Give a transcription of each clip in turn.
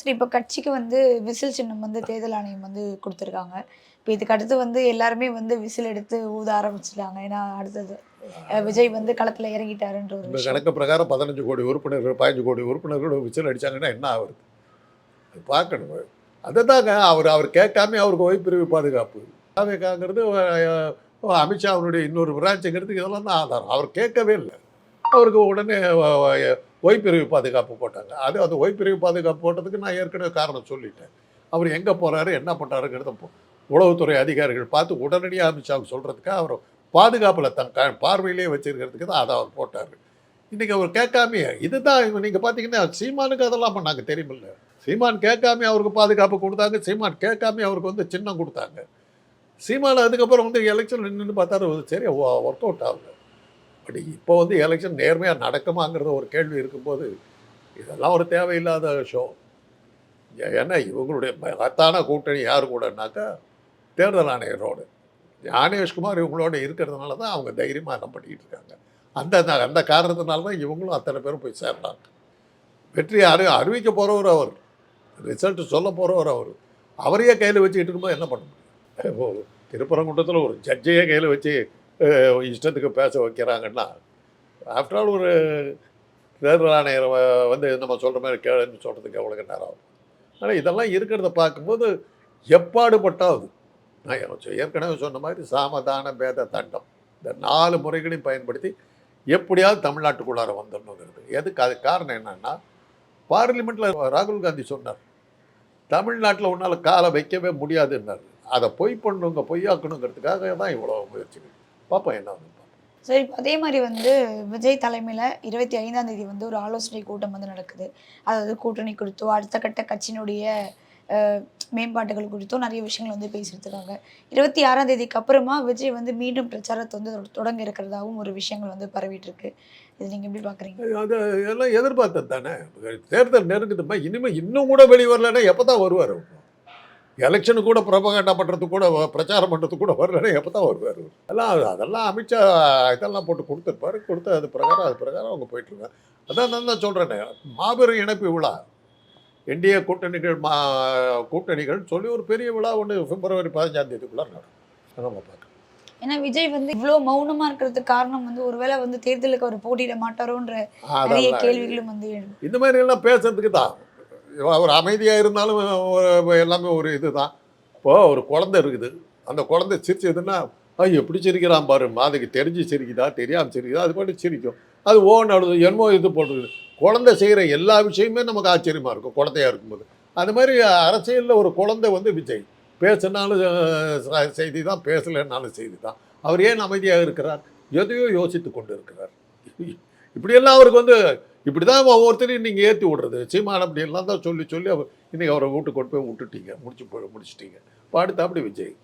சரி இப்போ கட்சிக்கு வந்து விசில் சின்னம் வந்து தேர்தல் ஆணையம் வந்து கொடுத்துருக்காங்க. இப்போ இதுக்கு அடுத்து வந்து எல்லாருமே வந்து விசில் எடுத்து ஊத ஆரம்பிச்சிட்டாங்க. ஏன்னா அடுத்தது விஜய் வந்து களத்துல இறங்கிட்டாருன்ற ஒரு கணக்கு பிரகாரம் பதினஞ்சு கோடி உறுப்பினர்கள் பதினஞ்சு கோடி உறுப்பினர்கள் விசில் அடிச்சாங்கன்னா என்ன ஆகுது? அது பார்க்கணும். அதை தாங்க அவர் அவர் கேட்காம அவருக்கு ஓய்ப்பிரிவு பாதுகாப்பு. அவைக்காங்கிறது அமித்ஷா அவருடைய இன்னொரு பிரான்ச்சுங்கிறது இதெல்லாம் தான் ஆதாரம். அவர் கேட்கவே இல்லை. அவருக்கு உடனே வ- ஓய்ப்பிரிவு பாதுகாப்பு போட்டாங்க. அது அந்த ஓய்ப்பிரிவு பாதுகாப்பு போட்டதுக்கு நான் ஏற்கனவே காரணம் சொல்லிட்டேன். அவர் எங்கே போகிறாரு என்ன பண்ணுறாருங்கிறத உளவுத்துறை அதிகாரிகள் பார்த்து உடனடியாக அமித்ஷாவுக்கு சொல்கிறதுக்கு அவர் பாதுகாப்பில் தன் க பார்வையிலே வச்சிருக்கிறதுக்கு தான் அதை அவர் போட்டார். இன்றைக்கி அவர் கேட்காமையே இதுதான் நீங்கள் பார்த்தீங்கன்னா சீமானுக்கு அதெல்லாம் பண்ணாங்க. தெரியுமில்ல? சீமான் கேட்காமே அவருக்கு பாதுகாப்பு கொடுத்தாங்க. சீமான் கேட்காமே அவருக்கு வந்து சின்னம் கொடுத்தாங்க. சீமான் அதுக்கப்புறம் வந்து எலெக்ஷன் நின்று பார்த்தாரு. சரி ஒர்க் அவுட் ஆகுது. பட் இப்போ வந்து எலெக்ஷன் நேர்மையாக நடக்குமாங்கிறத ஒரு கேள்வி இருக்கும்போது இதெல்லாம் ஒரு தேவையில்லாத ஷோ ஏன்னா இவங்களுடைய மகத்தான கூட்டணி யார் கூடனாக்கா தேர்தல் ஆணையரோடு. ஞானேஷ்குமார் இவங்களோட இருக்கிறதுனால தான் அவங்க தைரியமாக என்ன பண்ணிக்கிட்டு இருக்காங்க. அந்த அந்த- காரணத்தினால தான் இவங்களும் அத்தனை பேரும் போய் சேர்றாங்க. வெற்றி அறி அறிவிக்க போகிறவர் அவர். ரிசல்ட் சொல்ல போகிறவர் அவர். அவரையே கையில் வச்சுக்கிட்டு இருக்கும்போது என்ன பண்ண முடியும்? திருப்பரங்குன்றத்தில் ஒரு ஜட்ஜையே கையில் வச்சு இஷ்டத்துக்கு பேச வைக்கிறாங்கன்னா ஆஃப்டர் ஆல் ஒரு தேர்தல் ஆணையர் வந்து நம்ம சொல்கிற மாதிரி கேளுன்னு சொல்கிறதுக்கு எவ்வளோ நேரம் ஆகும்? ஆனால் இதெல்லாம் இருக்கிறத பார்க்கும்போது எப்பாடுபட்டாவது நான் ஏற்கனவே சொன்ன மாதிரி சாமதான பேத தண்டம். இந்த நாலு முறைகளையும் பயன்படுத்தி எப்படியாவது தமிழ்நாட்டுக்குள்ளார வந்துடணுங்கிறது. எதுக்கு? அது காரணம் என்னன்னா பார்லிமெண்ட்டில் ராகுல் காந்தி சொன்னார் தமிழ்நாட்டில் உன்னால் காலை வைக்கவே முடியாதுன்னாரு. அதை பொய் பண்ணுங்க பொய்யாக்கணுங்கிறதுக்காக தான் இவ்வளோ முயற்சிகள் பார்ப்போம் என்ன. சரி இப்ப அதே மாதிரி வந்து விஜய் தலைமையில இருபத்தி ஐந்தாம் தேதி வந்து ஒரு ஆலோசனை கூட்டம் வந்து நடக்குது. அதாவது கூட்டணி குறித்தோ அடுத்த கட்ட கட்சியினுடைய மேம்பாட்டுகள் குறித்தோ நிறைய விஷயங்கள் வந்து பேசிட்டு இருக்காங்க இருபத்தி ஆறாம் தேதிக்கு அப்புறமா விஜய் வந்து மீண்டும் பிரச்சாரத்தை வந்து தொட- தொடங்க இருக்கிறதாவும் ஒரு விஷயங்கள் வந்து பரவிட்டு இருக்கு இது நீங்க எப்படி பாக்குறீங்க? அது எல்லாம் எதிர்பார்த்தது தானே. தேர்தல் நெருங்குதுமா இனிமேல் இன்னும் கூட வெளியே வரலன்னா எப்போ தான் வருவார்? எலெக்ஷனுக்கு கூட பிரபகண்டா பண்ணுறதுக்கு கூட பிரச்சாரம் பண்ணுறதுக்கு கூட வரலன்னா எப்போ தான் வருவார் அதெல்லாம் அதெல்லாம் அமித்ஷா இதெல்லாம் போட்டு கொடுத்துருப்பாரு. கொடுத்து அது பிரகாரம் அது பிரகாரம் அவங்க போயிட்டுருக்காங்க. அதான் நான் தான் சொல்கிறேனே மாபெரும் இணைப்பு விழா. என்டிஏ கூட்டணிகள் மா கூட்டணிகள் சொல்லி ஒரு பெரிய விழா ஒன்று பிப்ரவரி பதினஞ்சாம் தேதிக்குள்ளே நடக்கும். நம்ம பார்க்கலாம் ஏன்னா விஜய் வந்து இவ்வளோ மௌனமா இருக்கிறதுக்கு காரணம் வந்து ஒருவேளை வந்து தேர்தலுக்கு அவர் போட்டியிட மாட்டாரோன்ற நிறைய கேள்விகளும் வந்து இந்த மாதிரி எல்லாம் பேசுறதுக்கு தான். அவர் அமைதியாக இருந்தாலும் எல்லாமே ஒரு இதுதான். இப்போது ஒரு குழந்தை இருக்குது. அந்த குழந்தை சிரிச்சதுன்னா ஐயோ எப்படி சிரிக்கிறான் பாரு. அதுக்கு தெரிஞ்சு சிரிக்குதா? தெரியாமல் சிரிக்குதா? அது பாட்டு சிரிக்கும். அது ஓன் அழுது என்னமோ இது போடுறது குழந்தை செய்கிற எல்லா விஷயமே நமக்கு ஆச்சரியமாக இருக்கும் குழந்தையாக இருக்கும்போது. அது மாதிரி அரசியலில் ஒரு குழந்தை வந்து விஜய். பேசினாலும் செய்தி தான் பேசலைன்னாலும் செய்தி தான் அவர் ஏன் அமைதியாக இருக்கிறார்? எதையோ யோசித்து கொண்டு இருக்கிறார் இப்படியெல்லாம் அவருக்கு வந்து இப்படி தான் ஒவ்வொருத்தரையும் நீங்கள் ஏற்றி விடுறது. சீமான் அப்படி எல்லாம் தான் சொல்லி சொல்லி அவர் இன்றைக்கி அவரை வீட்டுக்கு கொண்டு போய் விட்டுட்டீங்க. முடிச்சு போய் முடிச்சிட்டீங்க. பாடுத்தா அப்படி விஜய்.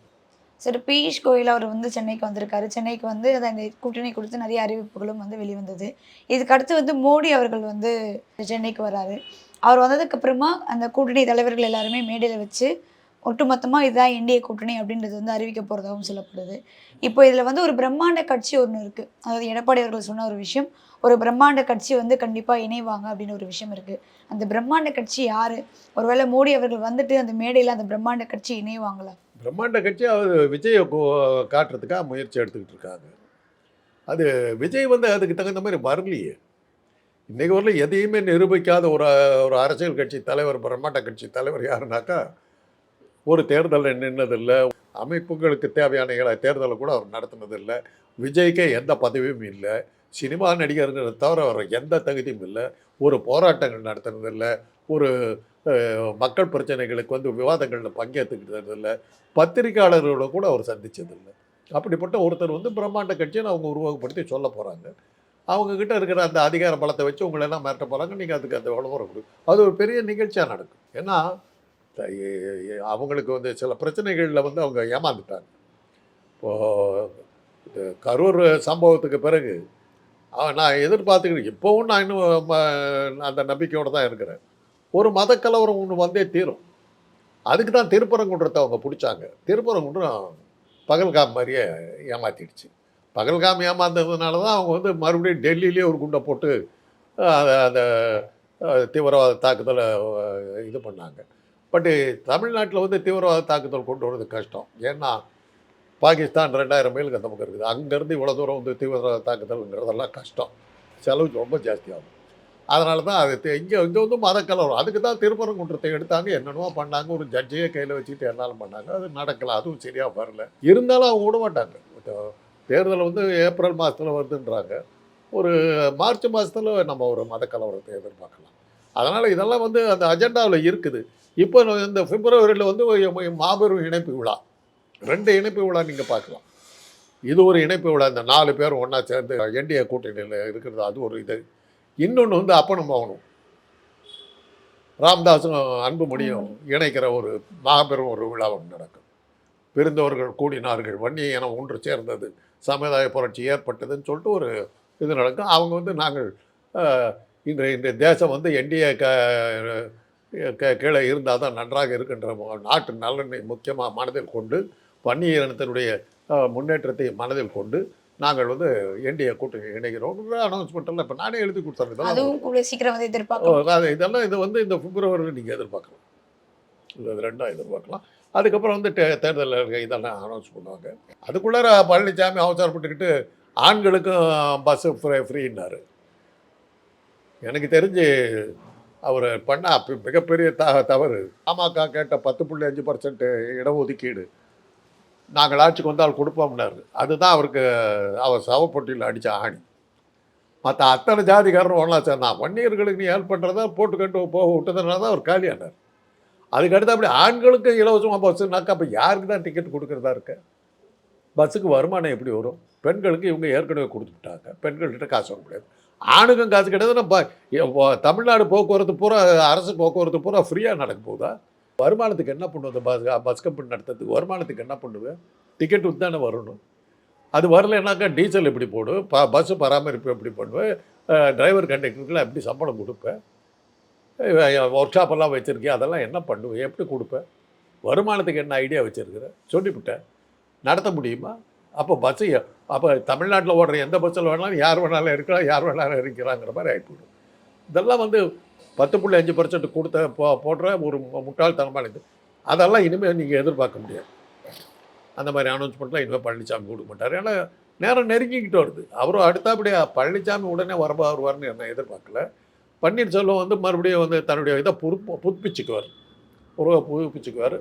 சரி பியூஷ் கோயில் அவர் வந்து சென்னைக்கு வந்திருக்காரு. சென்னைக்கு வந்து அதை அந்த கூட்டணி கொடுத்து நிறைய அறிவிப்புகளும் வந்து வெளிவந்தது. இதுக்கு அடுத்து வந்து மோடி அவர்கள் வந்து சென்னைக்கு வராரு. அவர் வந்ததுக்கு அப்புறமா அந்த கூட்டணி தலைவர்கள் எல்லாருமே மேடையில் வச்சு ஒட்டுமொத்தமாக இதுதான் என்டிஏ கூட்டணி அப்படின்றது வந்து அறிவிக்க போகிறதாகவும் சொல்லப்படுது. இப்போ இதில் வந்து ஒரு பிரம்மாண்ட கட்சி ஒன்று இருக்குது அதாவது எடப்பாடி அவர்கள் சொன்ன ஒரு விஷயம் ஒரு பிரம்மாண்ட கட்சி வந்து கண்டிப்பாக இணைவாங்க அப்படின்னு ஒரு விஷயம் இருக்குது அந்த பிரம்மாண்ட கட்சி யார்? ஒருவேளை மோடி அவர்கள் வந்துட்டு அந்த மேடையில் அந்த பிரம்மாண்ட கட்சி இணைவாங்களா? பிரம்மாண்ட கட்சி அவர் விஜயை காட்டுறதுக்காக முயற்சி எடுத்துக்கிட்டு இருக்காங்க. அது விஜய் வந்து அதுக்கு தகுந்த மாதிரி வரலையே. இன்றைக்கு வரல எதையுமே நிரூபிக்காத ஒரு ஒரு அரசியல் கட்சி தலைவர் பிரம்மாண்ட கட்சி தலைவர் யாருனாக்கா ஒரு தேர்தலில் நின்னதில்லை. அமைப்புகளுக்கு தேவையான தேர்தலை கூட அவர் நடத்தினதில்லை. விஜய்க்கே எந்த பதவியும் இல்லை. சினிமா நடிகர்களை தவிர அவர் எந்த தகுதியும் இல்லை. ஒரு போராட்டங்கள் நடத்துனதில்லை. ஒரு மக்கள் பிரச்சனைகளுக்கு வந்து விவாதங்களில் பங்கேற்றுக்கிட்டதில்லை. பத்திரிக்கையாளர்களோட கூட அவர் சந்தித்ததில்லை அப்படிப்பட்ட ஒருத்தர் வந்து பிரம்மாண்ட கட்சியை அவங்க உருவகப்படுத்தி சொல்ல போகிறாங்க அவங்கக்கிட்ட இருக்கிற அந்த அதிகார பலத்தை வச்சு உங்களெல்லாம் மிரட்ட போகிறாங்க நீங்கள் அதுக்கு அந்த விளம்பரம் கொடுக்கும் அது ஒரு பெரிய நிகழ்ச்சியாக நடக்கும். ஏன்னா அவங்களுக்கு வந்து சில பிரச்சனைகளில் வந்து அவங்க ஏமாந்துட்டாங்க. இப்போது கரூர் சம்பவத்துக்கு பிறகு நான் எதிர்பார்த்துக்கிட்டு இப்போவும் நான் இன்னும் அந்த நம்பிக்கையோடு தான் இருக்கிறேன். ஒரு மத கலவரம் ஒன்று வந்தே தீரும். அதுக்கு தான் திருப்பரங்குன்றத்தை அவங்க பிடிச்சாங்க. திருப்பரங்குன்றம் பகல்காம் மாதிரியே ஏமாற்றிடுச்சு பகல்காம் ஏமாந்ததுனால தான் அவங்க வந்து மறுபடியும் டெல்லியிலே ஒரு குண்டை போட்டு அந்த தீவிரவாத தாக்குதலை இது பண்ணாங்க. பட்டு தமிழ்நாட்டில் வந்து தீவிரவாத தாக்குதல் கொண்டு வரது கஷ்டம். ஏன்னா பாகிஸ்தான் ரெண்டாயிரம் மைலுக்கு அந்த பக்கம் இருக்குது. அங்கேருந்து இவ்வளோ தூரம் வந்து தீவிரவாத தாக்குதல்ங்கிறதெல்லாம் கஷ்டம். செலவு ரொம்ப ஜாஸ்தியாகும் அதனால தான் அது இங்கே இங்கே வந்து மதக்கலவரம் அதுக்கு தான் திருப்பரங்குன்றத்தை எடுத்தாங்க. என்னென்னமோ பண்ணாங்க. ஒரு ஜட்ஜையே கையில் வச்சுட்டு என்னாலும் பண்ணாங்க. அது நடக்கல. அதுவும் சரியாக வரல. இருந்தாலும் அவங்க விட மாட்டாங்க. தேர்தல் வந்து ஏப்ரல் மாதத்தில் வருதுன்றாங்க. ஒரு மார்ச் மாதத்தில் நம்ம ஒரு மதக்கலவரத்தை எதிர்பார்க்கலாம். அதனால் இதெல்லாம் வந்து அந்த அஜெண்டாவில் இருக்குது. இப்போ இந்த பிப்ரவரியில் வந்து மாபெரும் இணைப்பு விழா. ரெண்டு இணைப்பு விழா நீங்கள் பார்க்கலாம். இது ஒரு இணைப்பு விழா. இந்த நாலு பேர் ஒன்றா சேர்ந்து என்டிஏ கூட்டணியில் இருக்கிறது அது ஒரு இது. இன்னொன்று வந்து அப்பனும் மகனும். ராம்தாஸும் அன்புமணியும் இணைக்கிற ஒரு மாபெரும் ஒரு விழா ஒன்று நடக்கும். பிரிந்தவர்கள் கூடினார்கள் வன்னிய இனம் ஒன்று சேர்ந்தது. சமுதாய புரட்சி ஏற்பட்டதுன்னு சொல்லிட்டு ஒரு இது நடக்கும். அவங்க வந்து நாங்கள் இன்றைய இன்றைய தேசம் வந்து என்டிஏ க- கீழே இருந்தால் தான் நன்றாக இருக்கின்ற நாட்டு நலனை முக்கியமாக மனதில் கொண்டு வன்னிய இனத்தினுடைய முன்னேற்றத்தை மனதில் கொண்டு நாங்கள் வந்து என்டிஏ கூட்டணி இணைகிறோம். அனௌன்ஸ்மெண்ட்டெல்லாம் இப்போ நானே எழுதி கொடுத்தேன் அதுவும் கூட சீக்கிரம் வந்து எதிர்பார்க்கலாம் அது இதெல்லாம் இது வந்து இந்த பிப்ரவரியில் நீங்கள் எதிர்பார்க்கலாம். இது ரெண்டாக எதிர்பார்க்கலாம். அதுக்கப்புறம் வந்து தே தேர்தலில் இருக்க இதெல்லாம் அனௌன்ஸ் பண்ணுவாங்க. அதுக்குள்ளார பழனிசாமி அவசரப்பட்டுக்கிட்டு ஆண்களுக்கும் பஸ்ஸு ஃப்ரீ ஃப்ரீன்னாரு எனக்கு தெரிஞ்சு அவர் பண்ண அப்ப மிகப்பெரிய த தவறு. பாமக கேட்ட பத்து புள்ளி அஞ்சு பர்சன்ட் இடஒதுக்கீடு. நாங்கள் ஆட்சிக்கு வந்தால் கொடுப்போம்னாரு. அதுதான் அவருக்கு அவர் சவப்பொட்டியில் அடித்த ஆணி. மற்ற அத்தனை ஜாதிக்காரரும் ஒன்றா நான் வன்னியர்களுக்கு நீ ஹெல்ப் பண்ணுறதா போட்டுக்கட்டு போக விட்டதுனால தான் அவர் காலியானார் அதுக்கடுத்து அப்படி ஆண்களுக்கு இலவசமாக பஸ்ஸுனாக்கா அப்போ யாருக்கு தான் டிக்கெட் கொடுக்குறதா இருக்க? பஸ்ஸுக்கு வருமானம் எப்படி வரும்? பெண்களுக்கு இவங்க ஏற்கனவே கொடுத்துட்டாங்க. பெண்கள்கிட்ட காசு வர முடியாது. ஆணுக்கும் காசு கிடையாது. தமிழ்நாடு போக்குவரத்து பூரா அரசு போக்குவரத்து பூரா ஃப்ரீயாக நடக்க போகுதா? வருமானத்துக்கு என்ன பண்ணுவது பஸ் பஸ் கம்பெனி நடத்துறதுக்கு? வருமானத்துக்கு என்ன பண்ணுவேன் டிக்கெட் வித்து தானே வரணும். அது வரலைன்னாக்கா டீசல் எப்படி போடும் ப பஸ்ஸு பராமரிப்பு எப்படி பண்ணுவேன் டிரைவர் கண்டக்டருக்குலாம் எப்படி சம்பளம் கொடுப்பேன் ஒர்க் ஷாப்பெல்லாம் வச்சுருக்கேன் அதெல்லாம் என்ன பண்ணுவேன் எப்படி கொடுப்பேன் வருமானத்துக்கு என்ன ஐடியா வச்சுருக்கிறேன் சொல்லிவிட்டேன். நடத்த முடியுமா? அப்போ பஸ்ஸு அப்போ தமிழ்நாட்டில் ஓடுற எந்த பஸ்ஸில் வேணாலும் யார் வேணாலும் இருக்கலாம் யார் வேணாலும் இருக்கிறாங்கிற மாதிரி ஆகிப்போடும் இதெல்லாம் வந்து பத்து புள்ளி அஞ்சு பர்சன்ட் கொடுத்த போ போடுற ஒரு மு- முட்டாள்தனமான இது. அதெல்லாம் இனிமேல் நீங்கள் எதிர்பார்க்க முடியாது. அந்த மாதிரி அனௌன்ஸ்மெண்ட்லாம் இனிமேல் பழனிசாமி கொடுக்க மாட்டார். ஏன்னா நேரம் நெருங்கிக்கிட்டு வருது. அவரும் அடுத்தபடியாக பழனிசாமி உடனே வரப்பா வருவார்னு நான் எதிர்பார்க்கல. பன்னீர்செல்வம் வந்து மறுபடியும் வந்து தன்னுடைய இதை புதுப்பிச்சுக்குவார். உருவ புதுப்பிச்சுக்குவார்.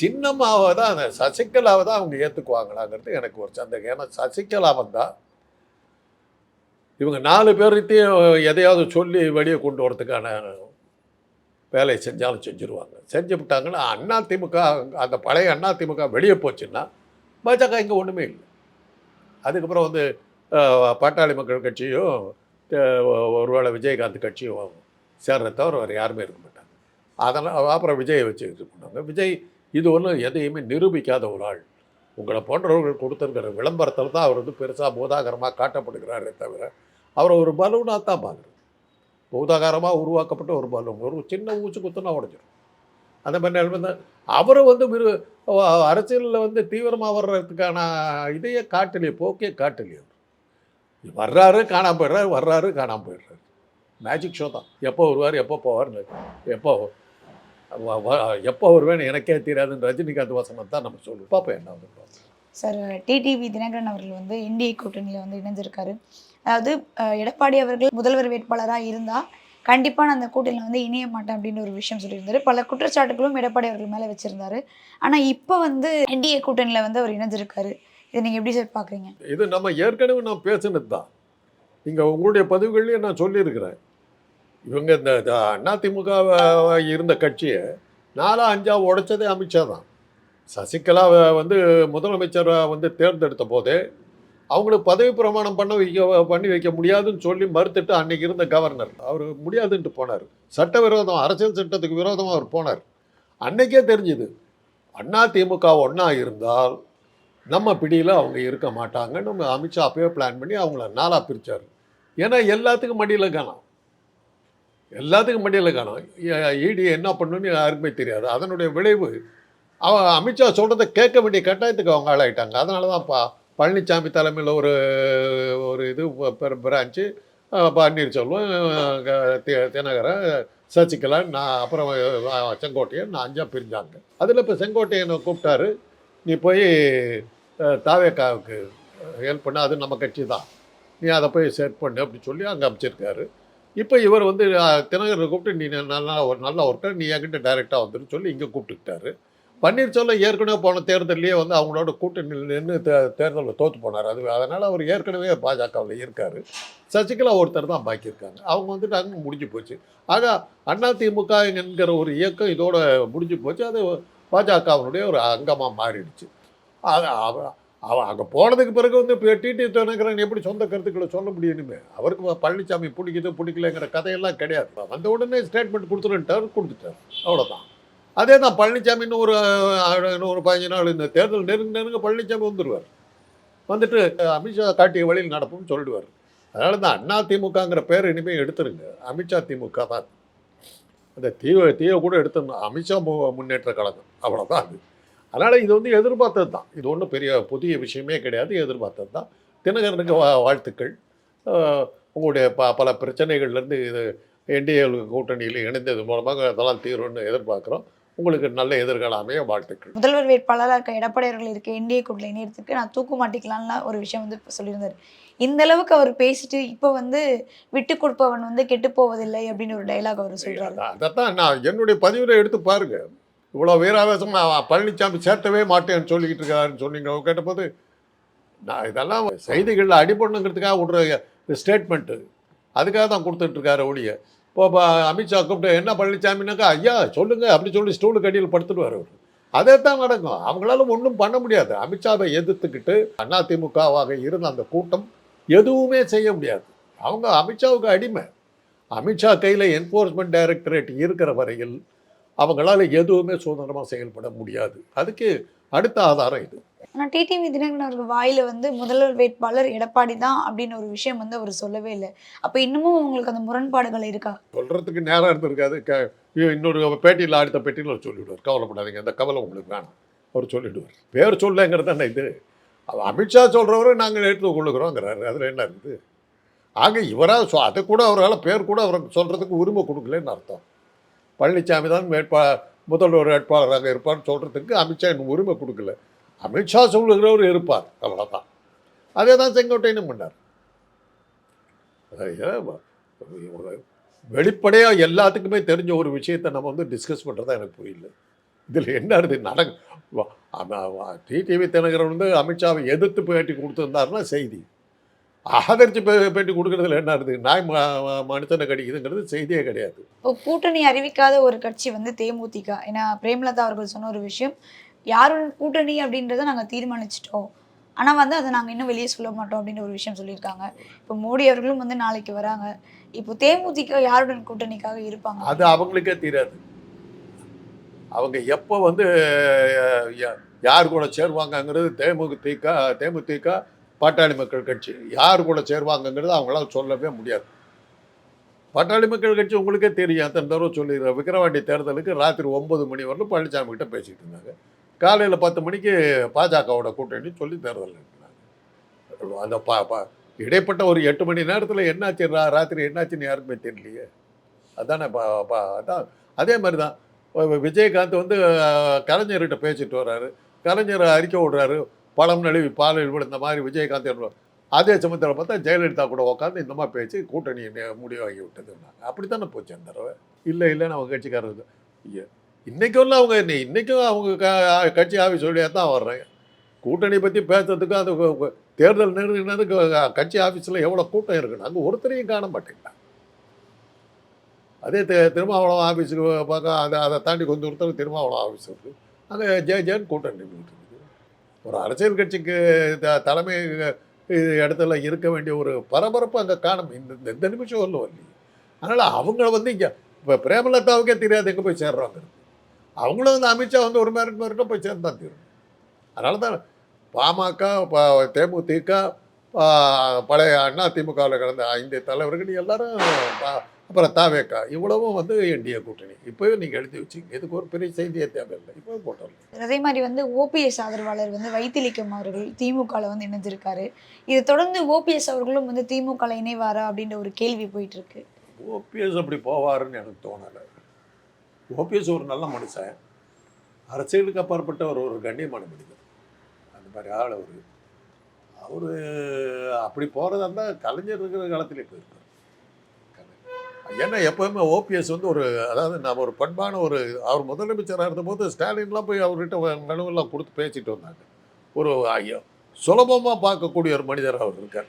சின்னம்மாவை தான் அந்த சசிகலாவை தான் அவங்க ஏற்றுக்குவாங்களாங்கிறது எனக்கு ஒரு சந்தேகம். ஏன்னா சசிகலா வந்தால் இவங்க நாலு பேர்த்தையும் எதையாவது சொல்லி வெளியே கொண்டு வரதுக்கான வேலையை செஞ்சாலும் செஞ்சுருவாங்க. செஞ்சு விட்டாங்கன்னா அண்ணா திமுக அந்த பழைய அண்ணா திமுக வெளியே போச்சுன்னா பாஜக இங்கே ஒன்றுமே இல்லை. அதுக்கப்புறம் வந்து பாட்டாளி மக்கள் கட்சியும் ஒருவேளை விஜயகாந்த் கட்சியும் சேர்றத தவிர வேறு யாருமே இருக்க மாட்டாங்க. அதனால் அப்புறம் விஜயை வச்சு இது பண்ணுவாங்க. விஜய் இது ஒன்றும் எதையுமே நிரூபிக்காத ஒரு ஆள். உங்களை போன்றவர்கள் கொடுத்துருக்கிற விளம்பரத்தில் தான் அவர் வந்து பெருசாக போதாகரமாக காட்டப்படுகிறாரே தவிர அவரை ஒரு பலூனாக தான் பார்க்குறது. போதாகரமாக உருவாக்கப்பட்ட ஒரு பலூன் ஒரு சின்ன ஊச்சி குத்துனா உடஞ்சிடும் அந்த மாதிரி நிலைமை தான். அவரை வந்து விரு அரசியலில் வந்து தீவிரமாக வர்றதுக்கான இதையே காட்டலையே போக்கே காட்டலையே வர்றாரு காணாமல் போயிடுறாரு வர்றாரு காணாமல் போயிடுறாரு. மேஜிக் ஷோ தான். எப்போ வருவார் எப்போ போவார்னு எப்போ எப்போ வருவேன்னு எனக்கே தெரியாதுன்னு ரஜினிகாந்த் வசனம் தான் நம்ம சொல்லுவோம். பார்ப்போம் என்ன வந்து சார் டிடிவி தினகரன் அவர்கள் வந்து இந்திய கூட்டணியில் வந்து இணைஞ்சிருக்காரு. அதாவது எடப்பாடி அவர்கள் முதல்வர் வேட்பாளராக இருந்தால் கண்டிப்பாக நான் அந்த கூட்டணியில் வந்து இணைய மாட்டேன் அப்படின்னு ஒரு விஷயம் சொல்லியிருந்தாரு. பல குற்றச்சாட்டுகளும் எடப்பாடி அவர்கள் மேலே வச்சிருந்தாரு. ஆனால் இப்போ வந்து என்டிஏ கூட்டணியில் வந்து அவர் இணைஞ்சிருக்காரு. இதை நீங்கள் எப்படி சார் பார்க்குறீங்க இது நம்ம ஏற்கனவே நான் பேசினது தான் இங்கே உங்களுடைய பதிவுகள்லையும் நான் சொல்லியிருக்கிறேன். இவங்க இந்த அண்ணா அதிமுக இருந்த கட்சியை நாலா அஞ்சா உடைச்சதே அமித்ஷா தான். சசிகலாவை வந்து முதலமைச்சரை வந்து தேர்ந்தெடுத்த போதே அவங்களுக்கு பதவி பிரமாணம் பண்ண வைக்க பண்ணி வைக்க முடியாதுன்னு சொல்லி மறுத்துட்டு அன்னைக்கு இருந்த கவர்னர். அவர் முடியாதுன்ட்டு போனார். சட்ட விரோதம் அரசியல் சட்டத்துக்கு விரோதமாக அவர் போனார். அன்னைக்கே தெரிஞ்சுது அண்ணா திமுக ஒன்றா இருந்தால் நம்ம பிடியில் அவங்க இருக்க மாட்டாங்கன்னு நம்ம அமித்ஷா அப்பயே பிளான் பண்ணி அவங்கள நாளாக பிரித்தார் ஏன்னா எல்லாத்துக்கும் மடியில் காணும் எல்லாத்துக்கும் மண்டியில் காணும். இடி என்ன பண்ணுன்னு யாருக்குமே தெரியாது. அதனுடைய விளைவு அவன் அமித்ஷா சொல்கிறத கேட்க வேண்டிய கட்டாயத்துக்கு அவங்க ஆளாயிட்டாங்க. அதனால தான் பா பழனிசாமி தலைமையில் ஒரு ஒரு இது பிரான்ச்சு பன்னீர்செல்வம் அஹ், தினகரன் சசிகலா நான் அப்புறம் செங்கோட்டையன் நான் அஞ்சா பிரிஞ்சாங்க. அதில் இப்போ செங்கோட்டையனை கூப்பிட்டாரு. நீ போய் தாவேக்காவுக்கு ஹெல்ப் பண்ண. அது நம்ம கட்சி தான். நீ அதை போய் செட் பண்ணு அப்படின்னு சொல்லி அங்கே அமைச்சிருக்காரு. இப்போ இவர் வந்து அஹ், கூப்பிட்டு நீ நல்லா ஒரு நல்ல ஒர்க்கர் நீ என்கிட்ட டைரெக்டாக வந்துன்னு சொல்லி இங்கே கூப்பிட்டுக்கிட்டாரு. பன்னீர்செல்வம் ஏற்கனவே போன தேர்தல்லையே வந்து அவங்களோட கூட்டணி நின்று தே தேர்தலில் தோற்று போனார். அது அதனால் அவர் ஏற்கனவே பாஜகவில் இருக்கார். சசிகலா ஒருத்தர் தான் பாக்கி இருக்காங்க. அவங்க அங்கே முடிஞ்சு போச்சு. ஆக அதிமுக என்கிற ஒரு இயக்கம் இதோட முடிஞ்சு போச்சு. அது பாஜகவினுடைய ஒரு அங்கமாக மாறிடுச்சு. அது அவ அங்கே போனதுக்கு பிறகு வந்து இப்போ டிடி தினகரன் எப்படி சொந்த கருத்துக்களை சொல்ல முடியுமே அவருக்கு பழனிசாமி பிடிக்குது பிடிக்கலங்கிற கதையெல்லாம் கிடையாது. வந்த உடனே ஸ்டேட்மெண்ட் கொடுத்துருன்ட்டார் கொடுத்துட்டார் அவ்வளோதான் அதே தான் பழனிசாமின்னு ஒரு இன்னொரு ஒரு பதினஞ்சு நாள் இந்த தேர்தல் நெருங்க நெருங்க பழனிசாமி வந்துடுவார் வந்துட்டு அமித்ஷா காட்டிய வழியில் நடப்பும்னு சொல்லிடுவார். அதனால தான் அண்ணா திமுகங்கிற பேர் இனிமேல் எடுத்துருங்க. அமித்ஷா திமுக தான். அந்த தீவை தீவை கூட எடுத்துடணும். அமித்ஷா மு- முன்னேற்ற கழகம். அவ்வளோதான் அது. அதனால் இது வந்து எதிர்பார்த்தது தான். இது ஒன்றும் பெரிய புதிய விஷயமே கிடையாது. எதிர்பார்த்தது தான். தினகரனுக்கு வா வாழ்த்துக்கள். உங்களுடைய ப பல பிரச்சனைகள்லேருந்து இது என்டிஏ கூட்டணியில் இணைந்தது மூலமாக அதெல்லாம் தீரும்னு எதிர்பார்க்குறோம். உங்களுக்கு நல்ல எதிர்காலம் அமைய வாழ்த்துக்கள். முதல்வர் வேட்பாளராக இருக்க எடப்பாடி அவர்கள் இருக்க என்டிஏ கூட்டில் இணையத்துக்கு நான் தூக்கு மாட்டிக்கலாம்லாம் ஒரு விஷயம் வந்து சொல்லியிருந்தாரு. இந்த அளவுக்கு அவர் பேசிட்டு இப்போ வந்து விட்டு கொடுப்பவன் வந்து கெட்டு போவதில்லை அப்படின்னு ஒரு டைலாக் அவர் சொல்றாரு. அதைத்தான் நான் என்னுடைய பதிவில் எடுத்து பாருங்க. இவ்வளோ வீராவேசமாக பழனிசாமி சேர்த்தவே மாட்டேன்னு சொல்லிக்கிட்டு இருக்காருன்னு சொன்னீங்க. கேட்டபோது நான் இதெல்லாம் செய்திகளில் அடிபடணுங்கிறதுக்காக விடுற ஸ்டேட்மெண்ட்டு அதுக்காக தான் கொடுத்துட்ருக்காரு ஒழிய. இப்போ இப்போ அமித்ஷா கூப்பிட்டு என்ன பழனிசாமினாக்கா ஐயா சொல்லுங்கள் அப்படி சொல்லி ஸ்டூலு கடியில் படுத்துடுவார் அவர். அதே தான் நடக்கும். அவங்களால ஒன்றும் பண்ண முடியாது. அமித்ஷாவை எதிர்த்துக்கிட்டு அதிமுகவாக இருந்த அந்த கூட்டம் எதுவுமே செய்ய முடியாது. அவங்க அமித்ஷாவுக்கு அடிமை. அமித்ஷா கையில் என்ஃபோர்ஸ்மெண்ட் டைரக்டரேட் இருக்கிற வரையில் அவங்களால எதுவுமே சுதந்திரமாக செயல்பட முடியாது. அதுக்கு அடுத்த ஆதாரம் இது. ஆனால் டிடிவி தினகரன் அவர்கள் வாயில வந்து முதல்வர் வேட்பாளர் எடப்பாடி தான் அப்படின்னு ஒரு விஷயம் வந்து அவர் சொல்லவே இல்லை. அப்போ இன்னமும் உங்களுக்கு அந்த முரண்பாடுகள் இருக்கா? சொல்கிறதுக்கு நேரம் இருந்திருக்காது. க இன்னொரு பேட்டியில் அடுத்த பேட்டியில் அவர் சொல்லிவிடுவார் கவலைப்படாதீங்க. அந்த கவலை உங்களுக்கு வேணாம். அவர் சொல்லிவிடுவார் பேர் சொல்லுங்கிறது என்ன இது. அவர் அமித்ஷா சொல்கிறவரை நாங்கள் ஏற்றுக்கொள்ளுகிறோங்கிறாரு. அதில் என்ன இருக்குது? ஆக இவராக சொ அதை கூட அவரால் பேர் கூட அவருக்கு சொல்கிறதுக்கு உரிமை கொடுக்கலன்னு அர்த்தம். பழனிசாமி தான் வேட்பா முதல்வர் வேட்பாளராக இருப்பார்னு சொல்கிறதுக்கு அமித்ஷா இன்னும் உரிமை கொடுக்கல. அமித்ஷா சொல்லுகிறவர் இருப்பார் அவ்வளோதான் அதே தான் செங்கோட்டையனும் பண்ணார். வெளிப்படையாக எல்லாத்துக்குமே தெரிஞ்ச ஒரு விஷயத்தை நம்ம வந்து டிஸ்கஸ் பண்ணுறதா எனக்கு புரியல. இதில் என்ன இருக்குது நட டிடிவி தினகரன் வந்து அமித்ஷாவை எதிர்த்து பேட்டி கொடுத்துருந்தாருன்னா செய்தி. ஆதரித்து பே- பேட்டி கொடுக்கறதுல என்ன இருக்குது நாய் மனுஷனை கடிக்குதுங்கிறது செய்தியே கிடையாது. இப்போ கூட்டணி அறிவிக்காத ஒரு கட்சி வந்து தேமுதிக. ஏன்னா பிரேமலதா அவர்கள் சொன்ன ஒரு விஷயம் யாருடன் கூட்டணி அப்படின்றத நாங்கள் தீர்மானிச்சிட்டோம். ஆனால் வந்து அதை நாங்கள் இன்னும் வெளியே சொல்ல மாட்டோம் அப்படின்னு ஒரு விஷயம் சொல்லியிருக்காங்க. இப்போ மோடி அவர்களும் வந்து நாளைக்கு வராங்க. இப்போ தேமுதிக யாருடன் கூட்டணிக்காக இருப்பாங்க? அது அவங்களுக்கே தெரியாது. அவங்க எப்போ வந்து யார் கூட சேருவாங்கங்கிறது தேமுதிக தேமுதிக பாட்டாளி மக்கள் கட்சி. யார் கூட சேருவாங்கங்கிறது அவங்களால சொல்லவே முடியாது. பாட்டாளி மக்கள் கட்சி உங்களுக்கே தெரியும். அத்தனை தடவை சொல்லிடுற விக்கிரவாண்டி தேர்தலுக்கு ராத்திரி ஒன்பது மணி வரலும் பழனிசாமி கிட்ட பேசிகிட்டு இருந்தாங்க. காலையில் பத்து மணிக்கு பாஜகவோட கூட்டணி சொல்லி தேர்தல் நடத்தினாங்க. அந்த பா பா இடைப்பட்ட ஒரு எட்டு மணி நேரத்தில் என்னாச்சு? ரா ராத்திரி என்னாச்சுன்னு யாருக்குமே தெரியலையே. அதானே பா பா அதான். அதே மாதிரி தான் விஜயகாந்த் வந்து கலைஞர்கிட்ட பேசிட்டு வர்றாரு. கலைஞர் அறிக்கை விடுறாரு. பழம் நழுவி பாலில் விழுந்த மாதிரி விஜயகாந்த் அதே சமயத்தில் பார்த்தா ஜெயலலிதா கூட உட்காந்து இந்த மாதிரி பேச்சு கூட்டணி முடிவாகி விட்டதுன்னாங்க அப்படி தானே போச்சு அந்த தடவை இல்லை இல்லைன்னு அவங்க கட்சிக்காரர் இன்றைக்கும் இல்லை அவங்க இன்றைக்கும் அவங்க க- கட்சி ஆஃபீஸ் வழியாக தான் வர்றாங்க கூட்டணி பற்றி பேசுறதுக்கு அது தேர்தல் நெருங்கினதுக்கு கட்சி ஆஃபீஸில் எவ்வளோ கூட்டம் இருக்குன்னு அங்கே ஒருத்தரையும் காண மாட்டேங்கிறாங்க அதே தெ திருமாவளம் ஆஃபீஸுக்கு பார்க்க அதை அதை தாண்டி கொஞ்சம் ஒருத்தர் திருமாவளம் ஆஃபீஸ் இருக்குது அங்கே ஜே ஜேன்னு கூட்டணி இருக்குது ஒரு அரசியல் கட்சிக்கு த தலைமை இடத்துல இருக்க வேண்டிய ஒரு பரபரப்பு அங்கே காணும். இந்த இந்த- இந்த நிமிஷம் வரல. அதனால் அவங்க வந்து இங்கே இப்போ பிரேமலதாவுக்கே தெரியாது எங்கே போய் சேர்றாங்க. அவங்களும் வந்து அமித்ஷா வந்து ஒரு மேரட் மேரட்டும் போய் சேர்ந்தான் தீரும். அதனால தான் பாமக தேமுதிக பழைய அண்ணா திமுகவில் கடந்த ஐந்து தலைவர்கள் எல்லாரும் பா- அப்புறம் தாவேக்கா இவ்வளவும் வந்து என்டிஏ கூட்டணி. இப்போவே நீங்கள் எழுதி வச்சிங்க. இதுக்கு ஒரு பெரிய செய்தியே தேவையில்லை. இப்போ போட்டோம் அதே மாதிரி வந்து ஓபிஎஸ் ஆதரவாளர் வந்து வைத்திலிங்கம் அவர்கள் திமுகவில் வந்து இணைஞ்சிருக்காரு. இது தொடர்ந்து ஓபிஎஸ் அவர்களும் வந்து திமுகவில் இணைவாரா அப்படின்ற ஒரு கேள்வி போயிட்டு இருக்கு ஓபிஎஸ் அப்படி போவாருன்னு எனக்கு தோணலை. ஓபிஎஸ் ஒரு நல்ல மனுஷன். அரசியலுக்கு அப்பாற்பட்ட ஒரு ஒரு கண்ணியமான மனிதர். அந்த மாதிரி ஆள் அவர். அவர் அப்படி போகிறதா இருந்தால் கலைஞர் இருக்கிற காலத்திலே போயிருப்பார். ஏன்னா எப்போவுமே ஓபிஎஸ் வந்து ஒரு அதாவது நம்ம ஒரு பண்பான ஒரு அவர் முதலமைச்சராக இருந்தபோது ஸ்டாலின்லாம் போய் அவர்கிட்ட நடுவெல்லாம் கொடுத்து பேசிட்டு வந்தாங்க. ஒரு ஐயோ சுலபமாக பார்க்கக்கூடிய ஒரு மனிதர் அவர் இருக்கார்.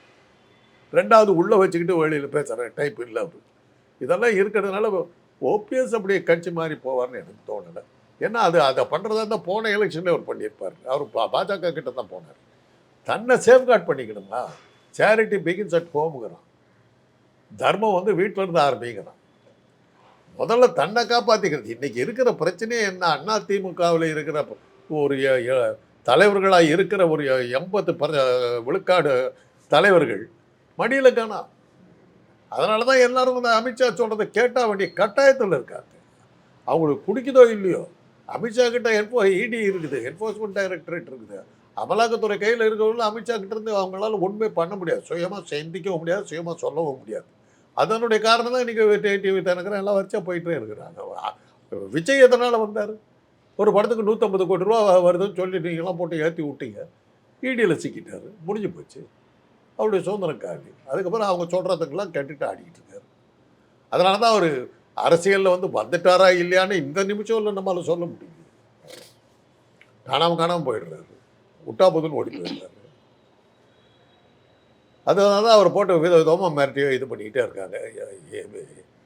ரெண்டாவது உள்ளே வச்சுக்கிட்டு வெளியில் பேசுகிற டைப் இல்லை அவர். இதெல்லாம் இருக்கிறதுனால ஓபிஎஸ் அப்படியே கட்சி மாறி போவார்னு எனக்கு தோணலை. ஏன்னா அது அதை பண்ணுறதா இருந்தால் போன எலெக்ஷன்லேயே அவர் பண்ணியிருப்பார். அவர் பா- பாஜக கிட்ட தான் போனார். தன்னை சேஃப்கார்ட் பண்ணிக்கணுமா? சேரிட்டி பிகின்ஸ் அட் ஹோமுங்கிறான் தர்மம் வந்து வீட்டில் இருந்து ஆரம்பிக்கிறான். முதல்ல தன்னை காப்பாற்றிக்கிறது இன்னைக்கு இருக்கிற பிரச்சனையே என்ன? அண்ணா திமுகவில் இருக்கிற ஒரு தலைவர்களாக இருக்கிற ஒரு எண்பத்து எண்பது பர விழுக்காடு தலைவர்கள் மடியில் காணா அதனால தான் எல்லாரும் வந்து அமித்ஷா சொல்கிறத கேட்டால் வேண்டிய கட்டாயத்தில் இருக்காங்க. அவங்களுக்கு பிடிக்குதோ இல்லையோ? அமித்ஷா கிட்ட என்போ இடி இருக்குது. என்ஃபோர்ஸ்மெண்ட் டைரக்டரேட் இருக்குது. அமலாக்கத்துறை கையில் இருக்கிறவங்களும் அமித்ஷா கிட்டேருந்து அவங்களால ஒன்றுமே பண்ண முடியாது. சுயமாக சிந்திக்கவும் முடியாது. சுயமாக சொல்லவும் முடியாது. அதனுடைய காரணம் தான் இன்றைக்கி டிவி தினக்கிறேன் எல்லாம் வச்சா போயிட்டே இருக்கிறாங்க. விஜய் எதனால் வந்தார்? ஒரு படத்துக்கு நூற்றம்பது கோடி ரூபா வருதுன்னு சொல்லிட்டு நீங்களாம் போட்டு ஏற்றி விட்டீங்க. இடியில் சிக்கிட்டாரு. முடிஞ்சு போச்சு. அவருடைய சுதந்திரம் காலி. அதுக்கப்புறம் அவங்க சொல்கிறதுக்கெல்லாம் கேட்டுட்டு ஆடிக்கிட்டு இருக்காரு. அதனால தான் அவர் அரசியலில் வந்து வந்துட்டாரா இல்லையான்னு இந்த நிமிஷம் இல்லை நம்மளால் சொல்ல முடியும் காணாமல் காணாமல் போயிடுறாரு. விட்டா போதுன்னு ஓடி போயிடுறாரு அதனால தான் அவர் போட்டு வித விதமாக மிரட்டியோ இது பண்ணிக்கிட்டே இருக்காங்க.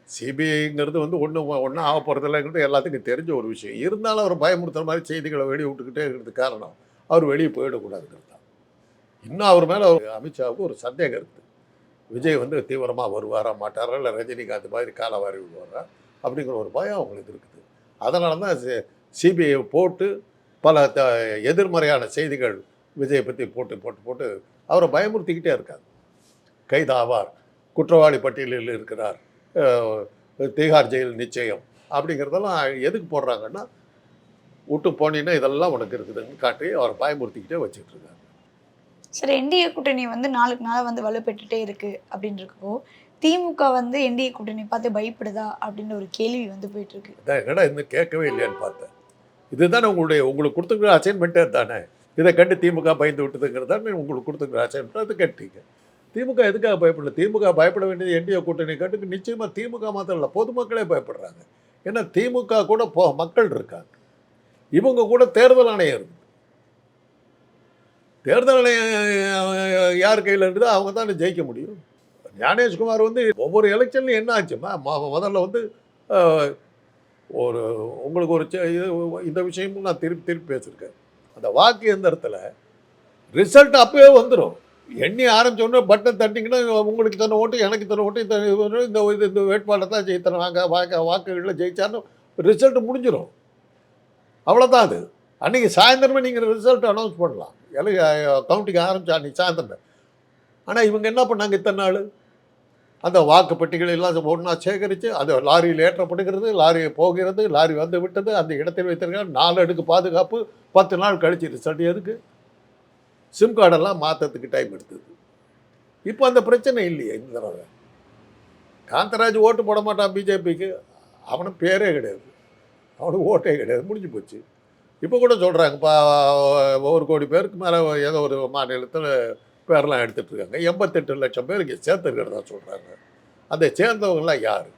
சிபிஐங்கிறது வந்து ஒன்றும் ஒன்றும் ஆக போகிறதில்லைங்கிறது எல்லாத்துக்கும் தெரிஞ்ச ஒரு விஷயம். இருந்தாலும் அவர் பயமுறுத்துற மாதிரி செய்திகளை வெளியே விட்டுக்கிட்டே இருக்கிறது காரணம் அவர் வெளியே போயிடக்கூடாதுங்கிறது தான். இன்னும் அவர் மேலே அமித்ஷாவுக்கு ஒரு சந்தேகம் இருக்குது. விஜய் வந்து தீவிரமாக வருவாரா மாட்டாரா இல்லை ரஜினிகாந்த் மாதிரி காலவாரி விடுவாரா அப்படிங்கிற ஒரு பயம் அவங்களுக்கு இருக்குது. அதனால தான் சிபிஐ போட்டு பல த எதிர்மறையான செய்திகள் விஜயை பற்றி போட்டு போட்டு போட்டு அவரை பயமுறுத்திக்கிட்டே இருக்காங்க. கைதாவார். குற்றவாளி பட்டியலில் இருக்கிறார். திகார் ஜெயில் நிச்சயம். அப்படிங்கிறதெல்லாம் எதுக்கு போடுறாங்கன்னா விட்டு போனீங்கன்னா இதெல்லாம் உனக்கு இருக்குதுன்னு காட்டி அவரை பயமுறுத்திக்கிட்டே வச்சுட்டு இருக்காங்க சரி என்டிஏ கூட்டணி வந்து நாளுக்கு நாள் வந்து வலுப்பெற்றுட்டே இருக்கு அப்படின்னு இருக்கோ திமுக வந்து என்டிஏ கூட்டணி பார்த்து பயப்படுதா அப்படின்னு ஒரு கேள்வி வந்து போயிட்டு இருக்கு அதான் என்னடா இன்னும் கேட்கவே இல்லையான்னு பார்த்தேன். இதுதானே உங்களுடைய உங்களுக்கு கொடுத்துக்கிற அசைன்மெண்ட்டே தானே. இதை கண்டு திமுக பயந்து விட்டதுங்கிறது தானே உங்களுக்கு கொடுத்துக்கிற அசைன்மெண்ட் அது கேட்டீங்க. திமுக எதுக்காக பயப்படல? திமுக பயப்பட வேண்டியது என்டிஏ கூட்டணி கட்டுக்கு நிச்சயமாக திமுக மாத்திரம் இல்லை பொதுமக்களே பயப்படுறாங்க. ஏன்னா திமுக கூட போ மக்கள் இருக்காங்க. இவங்க கூட தேர்தல் ஆணையம் இருக்குது தேர்தல் ஆணையம் யார் கையில் இருக்குதோ அவங்க தான் ஜெயிக்க முடியும். ஞானேஷ்குமார் வந்து ஒவ்வொரு எலெக்ஷன்லையும் என்ன ஆச்சுமா முதல்ல வந்து ஒரு உங்களுக்கு ஒரு செ- இது இந்த விஷயமும் நான் திருப்பி திருப்பி பேசியிருக்கேன். அந்த வாக்கு எந்திரத்தில் ரிசல்ட் அப்பவே வந்துடும் எண்ணி ஆரம்பிச்சோடனே பட்டன் தட்டிங்கன்னா உங்களுக்கு தன ஓட்டு எனக்கு தன ஓட்டு இத்தனை இந்த இது இந்த வேட்பாளர் தான் ஜெயித்தன வாங்க வாக்கு வாக்குகளில் ஜெயிச்சாருன்னு ரிசல்ட் முடிஞ்சிடும் அவ்வளோதான் அது. அன்றைக்கி சாயந்தரமே நீங்கள் ரிசல்ட் அனௌன்ஸ் பண்ணலாம். எலை கவுண்டிங் ஆரம்பிச்சா அன்றைக்கி சாயந்தரம். ஆனால் இவங்க என்ன பண்ணாங்க இத்தனை நாள்? அந்த வாக்குப்பெட்டிகள் எல்லாம் ஒன்றா சேகரித்து அது லாரியில் ஏற்றப்படுகிறது லாரி போகிறது லாரி வந்து விட்டது அந்த இடத்தில் வைத்திருக்காங்க நாலு அடுக்கு பாதுகாப்பு பத்து நாள் கழிச்சு ரிசல்ட் எதுக்கு? சிம் கார்டெல்லாம் மாற்றத்துக்கு டைம் எடுத்தது. இப்போ அந்த பிரச்சனை இல்லையே இந்த தடவை. காந்தராஜ் ஓட்டு போட மாட்டான் பிஜேபிக்கு. அவனுக்கு பேரே கிடையாது. அவனுக்கு ஓட்டே கிடையாது முடிஞ்சு போச்சு. இப்போ கூட சொல்கிறாங்கப்பா ஒரு கோடி பேருக்கு மேலே ஏதோ ஒரு மாநிலத்தில் பேரெல்லாம் எடுத்துகிட்ருக்காங்க எண்பத்தெட்டு லட்சம் பேருக்கு சேர்த்துருக்கிறதா சொல்கிறாங்க அந்த சேர்ந்தவங்களாம் யார்?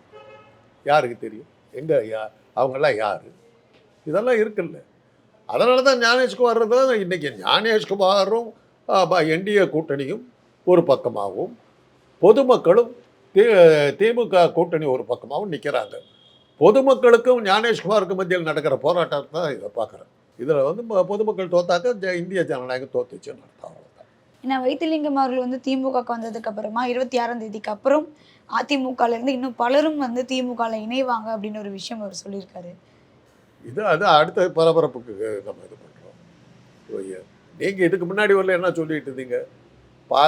யாருக்கு தெரியும்? எங்கே யா அவங்களாம் யார்? இதெல்லாம் இருக்குல்ல. அதனால தான் ஞானேஷ்குமார் தான் இன்றைக்கி ஞானேஷ்குமாரும் என்டிஏ கூட்டணியும் ஒரு பக்கமாகவும் பொதுமக்களும் தி திமுக கூட்டணி ஒரு பக்கமாகவும் நிற்கிறாங்க பொதுமக்களுக்கும் ஞானேஷ்குமாருக்கும் மத்தியில் நடக்கிற போராட்டத்தை தான் இதை பார்க்குறேன். இதில் வந்து பொதுமக்கள் தோத்தாக்க இந்திய ஜனநாயகம் தோத்துச்சுன்னு அர்த்தம் ஏன்னா வைத்திலிங்கம் அவர்கள் வந்து திமுக வந்ததுக்கு அப்புறமா இருபத்தி ஆறாம் தேதிக்கு அப்புறம் அதிமுகலேருந்து இன்னும் பலரும் வந்து திமுகவில் இணைவாங்க அப்படின்னு ஒரு விஷயம் அவர் சொல்லியிருக்காரு. இது அது அடுத்த பரபரப்புக்கு நம்ம இது பண்ணுறோம் நீங்கள் இதுக்கு முன்னாடி வரல என்ன சொல்லிட்டு இருந்தீங்க? பா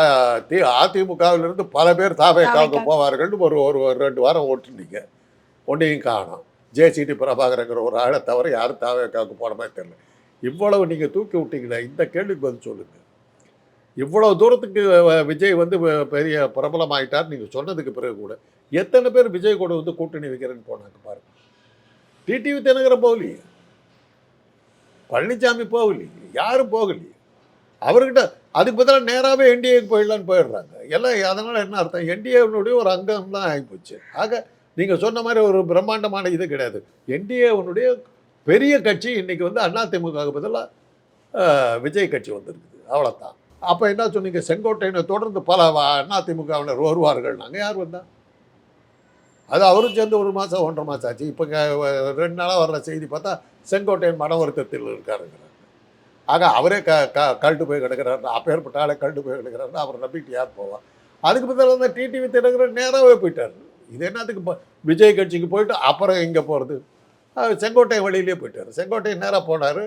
தி அதிமுகவிலிருந்து பல பேர் தாவேக்காவுக்கு தாவேக்கா. போவார்கள்னு ஒரு ஒரு ரெண்டு வாரம் ஓட்டுனீங்க. ஒன்றையும் காணோம். ஜேசிடி பிரபாகரங்கிற ஒரு ஆளை தவிர யாரும் தாவேக்காவுக்கு போன மாதிரி தெரியல. இவ்வளவு நீங்கள் தூக்கி விட்டீங்களே இந்த கேள்விக்கு பதில் சொல்லுங்கள் இவ்வளவு தூரத்துக்கு விஜய் வந்து பெரிய பிரபலமாயிட்டார் நீங்கள் சொன்னதுக்கு பிறகு கூட எத்தனை பேர் விஜய் கூட வந்து கூட்டணி வைக்கிறேன்னு போனாங்க பாருங்க. டிடிவி தினகரன் போகலையே. பழனிசாமி போகலையே. யாரும் போகலையே. அவர்கிட்ட அதுக்கு பதிலாக நேராகவே என்டிஏக்கு போயிடலான்னு போயிடுறாங்க. எல்லாம் அதனால் என்ன அர்த்தம்? என்டிஏனுடைய ஒரு அங்கம் தான் ஆகிப்போச்சு ஆக நீங்கள் சொன்ன மாதிரி ஒரு பிரம்மாண்டமான இது கிடையாது. என்டிஏனுடைய பெரிய கட்சி இன்றைக்கி வந்து அதிமுகவுக்கு பதிலாக விஜய் கட்சி வந்திருக்குது. அவ்வளோதான் அப்போ என்ன சொன்னீங்க? செங்கோட்டையினை தொடர்ந்து பல அதிமுகவினர் வருவார்கள். நாங்கள் யார் வந்தால் அது அவரும் சேர்ந்து ஒரு மாதம் ஒன்றரை மாதம் ஆச்சு. இப்போ ரெண்டு நாளாக வர்ற செய்தி பார்த்தா செங்கோட்டையன் மன வருத்தத்தில் இருக்காருங்கிறாங்க ஆக அவரே க க கழட்டு போய் கிடக்கிறாரு அப்பேற்பட்ட ஆளே கழட்டு போய் கிடக்கிறாருன்னு அவர் நம்பிட்டு யார் போவா? அதுக்கு பதிலாக அந்த டிடிவி தினகரன் நேராகவே போயிட்டார். இது என்னத்துக்கு இப்போ விஜய் கட்சிக்கு போயிட்டு அப்புறம் எங்கே போகிறது செங்கோட்டையன் வழியிலே போயிட்டார். செங்கோட்டையன் நேராக போனார்.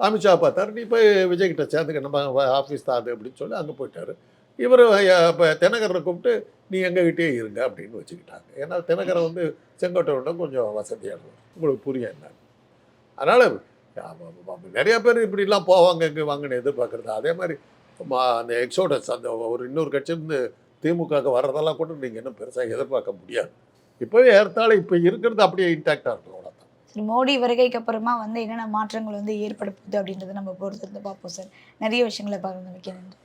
அமித்ஷா பார்த்தாரு. நீ போய் விஜய்கிட்ட சேர்ந்துக்க நம்ம ஆஃபீஸ் தான் அது அப்படின்னு சொல்லி அங்கே போயிட்டார். இவர் இப்போ தினகரனை கூப்பிட்டு நீ எங்ககிட்டயே இருங்க அப்படின்னு வச்சுக்கிட்டாங்க. ஏன்னா தினகரை வந்து செங்கோட்டையோட கொஞ்சம் வசதியானவர் உங்களுக்கு புரியும் என்ன? அதனால் நிறைய பேர் இப்படிலாம் போவாங்க இங்கே வாங்கன்னு எதிர்பார்க்குறது. அதே மாதிரி மா அந்த எக்ஸோடஸ் அந்த ஒரு இன்னொரு கட்சியிருந்து திமுகவுக்கு வர்றதெல்லாம் கூட நீங்கள் இன்னும் பெருசாக எதிர்பார்க்க முடியாது. இப்போவே ஏற்றாலும் இப்போ இருக்கிறது அப்படியே இன்டாக்டாக இருக்கும் சரி மோடி வருகைக்கு அப்புறமா வந்து என்னென்ன மாற்றங்கள் வந்து ஏற்பட போகுது அப்படின்றத நம்ம பொறுத்து பார்ப்போம் சார். நிறைய விஷயங்களை பகிர்ந்து வைக்க நன்றி